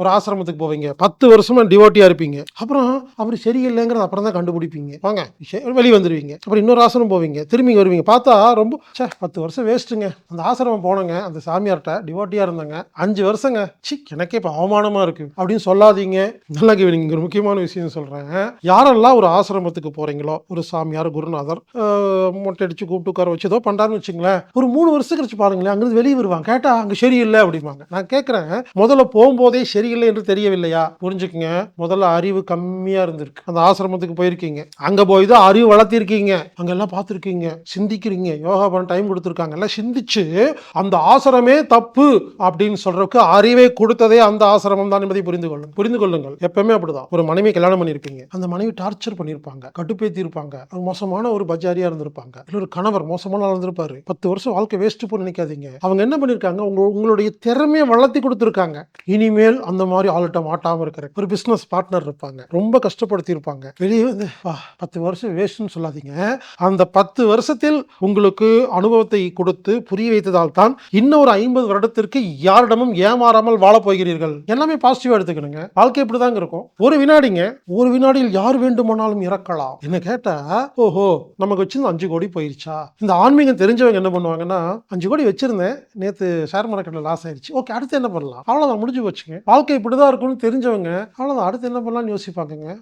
ஒரு ஆசிரமத்துக்கு போவீங்க. பத்து வருஷமா டிவோட்டியா இருப்பீங்க. அப்புறம் அவர் சரியில்லைங்கிறத அப்புறம் தான் கண்டுபிடிப்பீங்க. வாங்க வெளியே வந்துடுவீங்க அப்புறம் இன்னொரு ஆசிரமம் போவீங்க. திரும்பி வருவீங்க. பார்த்தா ரொம்ப ச்சே பத்து வருஷம் வேஸ்ட்டுங்க அந்த ஆசிரமம் போனங்க. அந்த சாமியார்கிட்ட டிவோட்டியா இருந்தாங்க. அஞ்சு வருஷங்க. சி எனக்கே இப்போ அவமானமா இருக்கு. அப்படின்னு சொல்லாதீங்க. நல்லா கேவீங்க ஒரு முக்கியமான விஷயம் சொல்றேன். யாரெல்லாம் ஒரு ஆசிரமத்துக்கு போறீங்களோ ஒரு சாமியார் குருநாதர் மொட்டை அடிச்சு கூப்பிட்டு உட்கார வச்சு ஏதோ பண்ணுறாருன்னு வச்சுங்களேன். ஒரு மூணு வருஷம் கழிச்சு பாருங்களேன் அங்கிருந்து வெளியே வருவாங்க. கேட்டா அங்கே சரியில்லை அப்படிம்பாங்க. நான் கேட்குறேன் முதல்ல போகும்போதே சரி சரியில்லை என்று தெரியவில்லையா? புரிஞ்சுக்குங்க. முதல்ல அறிவு கம்மியா இருந்திருக்கு. அந்த ஆசிரமத்துக்கு போயிருக்கீங்க. அங்க போய் தான் அறிவு வளர்த்திருக்கீங்க. அங்கெல்லாம் பார்த்துருக்கீங்க. சிந்திக்கிறீங்க. யோகா பண்ண டைம் கொடுத்துருக்காங்க. எல்லாம் சிந்திச்சு அந்த ஆசிரமே தப்பு அப்படின்னு சொல்றதுக்கு அறிவை கொடுத்ததே அந்த ஆசிரமம் தான் என்பதை புரிந்து கொள்ளுங்க. புரிந்து கொள்ளுங்கள். எப்பவுமே அப்படிதான். ஒரு மனைவி கல்யாணம் பண்ணியிருப்பீங்க அந்த மனைவி டார்ச்சர் பண்ணியிருப்பாங்க. கட்டுப்பேத்தி இருப்பாங்க மோசமான ஒரு பஜாரியா இருந்திருப்பாங்க. இல்ல ஒரு கணவர் மோசமான இருந்திருப்பாரு. பத்து வருஷம் வாழ்க்கை வேஸ்ட் போய் நினைக்காதீங்க அவங்க என்ன பண்ணிருக்காங்க உங்களுடைய திறமையை வளர்த்தி கொடுத்துருக்காங்க. இனிமேல் அந்த அந்த மாதிரி ஆள்கிட்ட மாட்டாமல் இருக்கிற ஒரு பிஸ்னஸ் பார்ட்னர் இருப்பாங்க. ரொம்ப கஷ்டப்படுத்தி இருப்பாங்க வெளியே வந்து பத்து வருஷம் வேஸ்ட்னு சொல்லாதீங்க. அந்த பத்து வருஷத்தில் உங்களுக்கு அனுபவத்தை கொடுத்து புரிய வைத்ததால் தான் இன்னும் ஒரு ஐம்பது வருடத்திற்கு யாரிடமும் ஏமாறாமல் வாழப் போகிறீர்கள். எல்லாமே பாசிட்டிவா எடுத்துக்கணுங்க. வாழ்க்கை இப்படிதாங்க இருக்கும். ஒரு வினாடிங்க ஒரு வினாடியில் யார் வேண்டுமானாலும் இறக்கலாம். என்ன கேட்டா ஓஹோ நமக்கு வச்சிருந்த அஞ்சு கோடி போயிருச்சா? இந்த ஆன்மீகம் தெரிஞ்சவங்க என்ன பண்ணுவாங்கன்னா அஞ்சு கோடி வச்சிருந்தேன். நேற்று ஷேர் மார்க்கெட்டில் லாஸ் ஆயிடுச்சு ஓகே அடுத்து என்ன பண்ணலாம்? அவ்வளோதான் முடிஞ்சு போச்சுங்க. வாழ்க்கை இப்படிதான் இருக்கும்னு தெரிஞ்சவங்க அவ்வளோதான் அடுத்து என்ன பண்ணலாம்னு யோசிப்பாங்கங்க?